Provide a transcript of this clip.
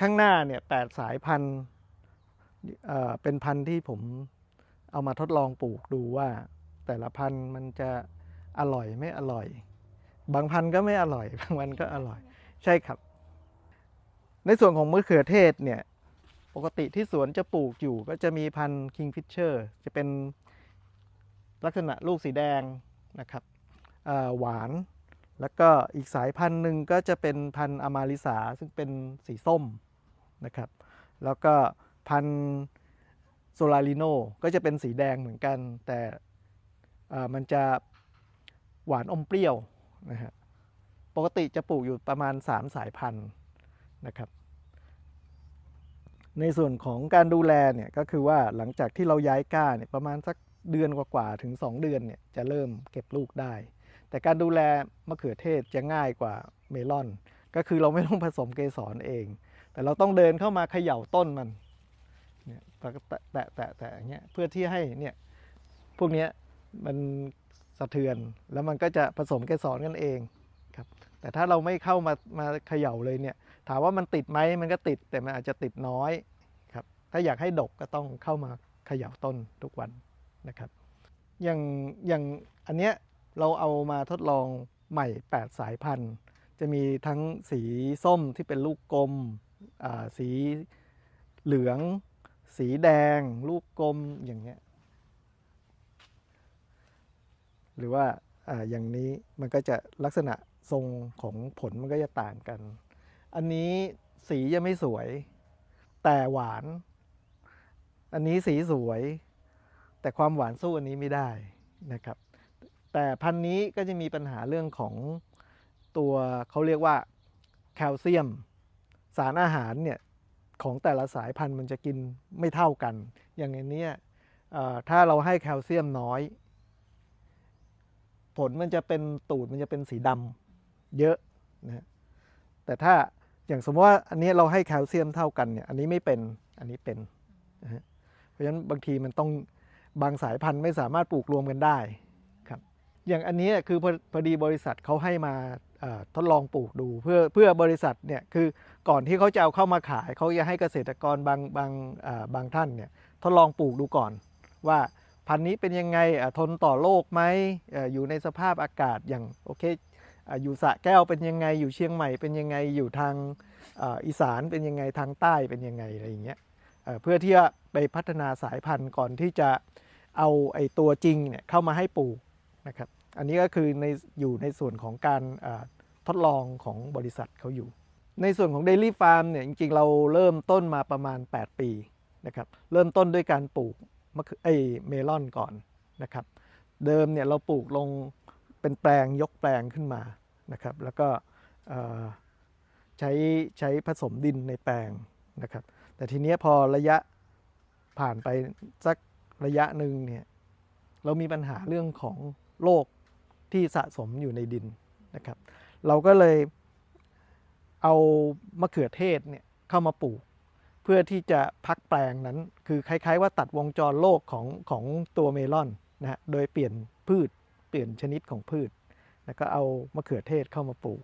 ข้างหน้าเนี่ยแปดสายพันธุ์เป็นพันธุ์ที่ผมเอามาทดลองปลูกดูว่าแต่ละพันธุ์มันจะอร่อยไม่อร่อย บางพันธุ์ก็ไม่อร่อยบางพันก็อร่อยใช่ครับ ในส่วนของมะเขือเทศเนี่ยปกติที่สวนจะปลูกอยู่ก็จะมีพันธุ์ Kingfisher จะเป็นลักษณะลูกสีแดงนะครับหวานแล้วก็อีกสายพันธุ์หนึ่งก็จะเป็นพันธุ์อมาริสาซึ่งเป็นสีส้ม นะครับ แล้วก็พันโซลาริโนก็จะเป็นสีแดงเหมือนกัน แต่มันจะหวานอมเปรี้ยวนะฮะปกติจะปลูกอยู่ประมาณ 3 สายพันธุ์นะครับ ในส่วนของการดูแลเนี่ยก็คือว่าหลังจากที่เราย้ายก้าเนี่ยประมาณสักเดือนกว่าๆถึง 2 เดือนเนี่ยจะเริ่มเก็บลูกได้ แต่การดูแลมะเขือเทศจะง่ายกว่าเมลอน ก็คือเราไม่ต้องผสมเกสรเอง แต่เราต้องเดินเข้ามาเขย่าต้นมันเนี่ยแตะแตะแตะอย่างเงี้ยเพื่อที่ให้เนี่ยพวกเนี้ยมันสะเทือนแล้วมันก็จะผสมเกสรกันเองครับแต่ถ้าเราไม่เข้ามามาเขย่าเลยเนี่ยถามว่ามันติดไหมมันก็ติดแต่มันอาจจะติดน้อยครับถ้าอยากให้ดกก็ต้องเข้ามาเขย่าต้นทุกวันนะครับ อย่างอย่างอันเนี้ยเราเอามาทดลองใหม่ 8 สายพันธุ์ จะมีทั้งสีส้มที่เป็นลูกกลม สีเหลือง สีแดง ลูกกลมอย่างเงี้ยหรือว่าออย่างนี้มันก็จะลักษณะทรงของผลมันก็จะต่างกัน อันนี้สียังไม่สวย แต่หวาน อันนี้สีสวย แต่ความหวานสู้อันนี้ไม่ได้นะครับ แต่พันนี้ก็จะมีปัญหาเรื่องของตัวเขาเรียกว่าแคลเซียม สารอาหารเนี่ยของแต่ละสายพันธุ์มันจะกินไม่เท่ากัน อย่างอันเนี้ยเอ่อถ้าเราให้แคลเซียมน้อย ผลมันจะเป็นตูดมันจะเป็นสีดำเยอะนะแต่ถ้าอย่างสมมติว่าอันนี้เราให้แคลเซียมเท่ากันเนี่ยอันนี้ไม่เป็นอันนี้เป็นนะฮะเพราะฉะนั้นบางทีมันต้องบางสายพันธุ์ไม่สามารถปลูกรวมกันได้ครับอย่างอันนี้คือพอพอดีบริษัทเขาให้มา ทดลองปลูกดูเพื่อเพื่อบริษัทเนี่ยคือก่อนที่เขาจะเอาเข้ามาขายเขาจะให้เกษตรกรบางบางบางท่านเนี่ยทดลองปลูกดูก่อน ว่าพันธุ์นี้เป็นยังไงทนต่อโรคไหมออยู่ในสภาพอากาศอย่างโอเคอยู่สะแก้วเป็นยังไงอยู่เชียงใหม่เป็นยังไงอยู่ทางอ,อีสานเป็นยังไงทางใต้เป็นยังไงอะไรอย่างเงี้ยเอ่อเพื่อที่จะไปพัฒนาสายพันธุ์ก่อนที่จะเอาไอ้ตัวจริงเนี่ยเข้ามาให้ปลูกนะครับ อันนี้ก็คือในอยู่ในส่วนของการทดลองของบริษัทเขาอยู่ ในส่วนของ Daily Farm เนี่ยจริงๆ เราเริ่มต้นมาประมาณ 8 ปีนะครับเริ่มต้นด้วยการปลูกมะเขือไอเมลอนก่อนนะครับเดิมเนี่ยเราปลูกลงเป็นแปลงยกแปลงขึ้นมานะครับแล้วก็ใช้ใช้ผสมดินในแปลงนะครับแต่ทีนี้พอระยะผ่านไปสักระยะหนึ่งเนี่ยเรามีปัญหาเรื่องของโรค ที่สะสมอยู่ในดินนะครับ เราก็เลยเอามะเขือเทศเนี่ยเข้ามาปลูก เพื่อที่จะพักแปลงนั้น คือคล้าย ๆ ว่าตัดวงจรโลกของของตัวเมลอนนะฮะโดยเปลี่ยนพืชเปลี่ยนชนิดของพืช แล้วก็เอามะเขือเทศเข้ามาปลูก